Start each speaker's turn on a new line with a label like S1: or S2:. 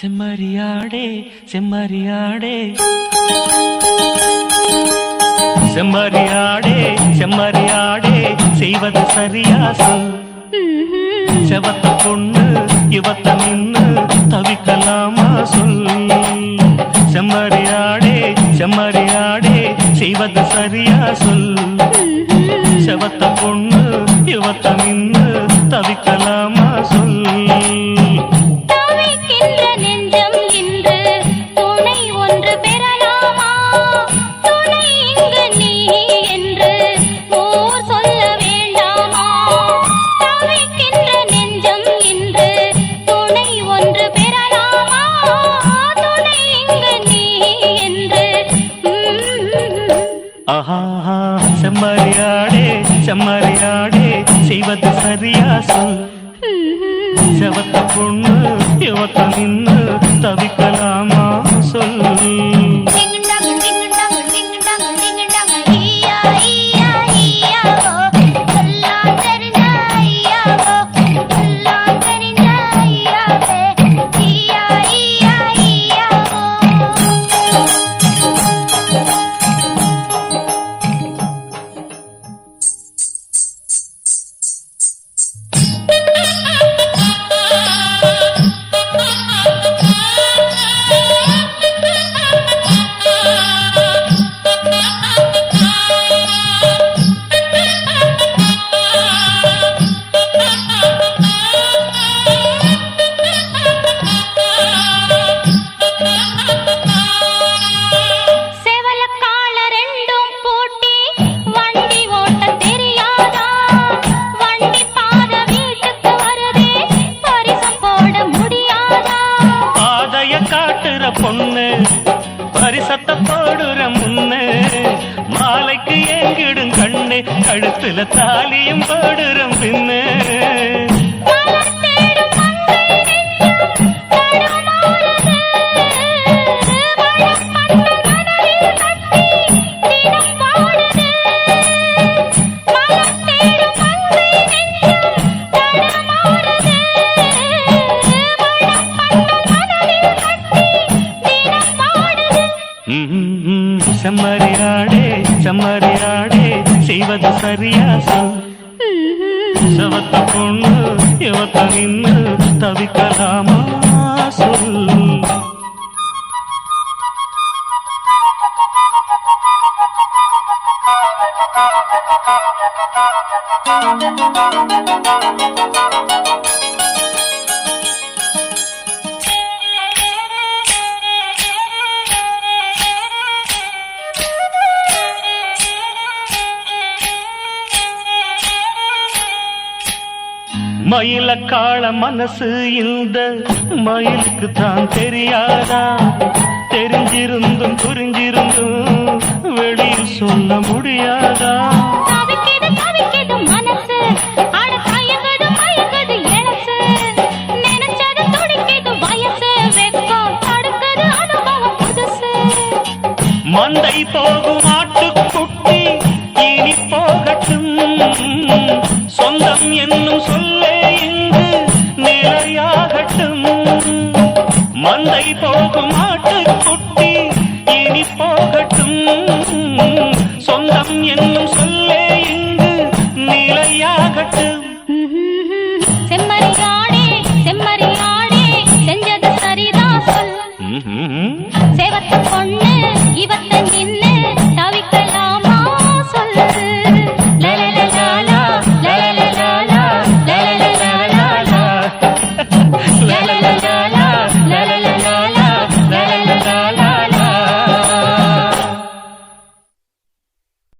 S1: செம்மறியாடே செம்மறியாடே. செம்மறியாடே செம்மறியாடே செய்வது சரியா சொல் செவத்த பொண்ணு இவத்த நின்னு தவிக்கலாமா சொல். செம்மறியாடே செம்மறியாடே செய்வது சரியா சொல். செவத்த செம்மறியாடே செம்மறியாடே செய்வது சரியா சொல் செவத்த பொண்ணு இவத்த நின்னு தவிக்கலாமா சொல் பொண்ணு. பரிசத்த போடுற முன்னு. மாலைக்கு ஏங்கிடும் கண்ணு. கழுத்துல தாலியும் போடுற பின்னு. ம்ம், செம்மறியாடே செம்மறியாடே செய்வது சரியா சொல் செவத்த பொண்ணு இவத்த நின்னு தவிக்கலாமா சொல் மயில காள மனசு இந்த மயிலுக்கு தான் தெரியாதா? தெரிஞ்சிருந்தும் புரிஞ்சிருந்தும் வெளியில் சொல்ல முடியாதா? மந்தை போகும் ஆட்டுக்குட்டி இனி போகட்டும். சொந்தம் என்னும் சொல்லே மந்தை போகும் ஆட்டுக்குட்டி இனி போகட்டும்.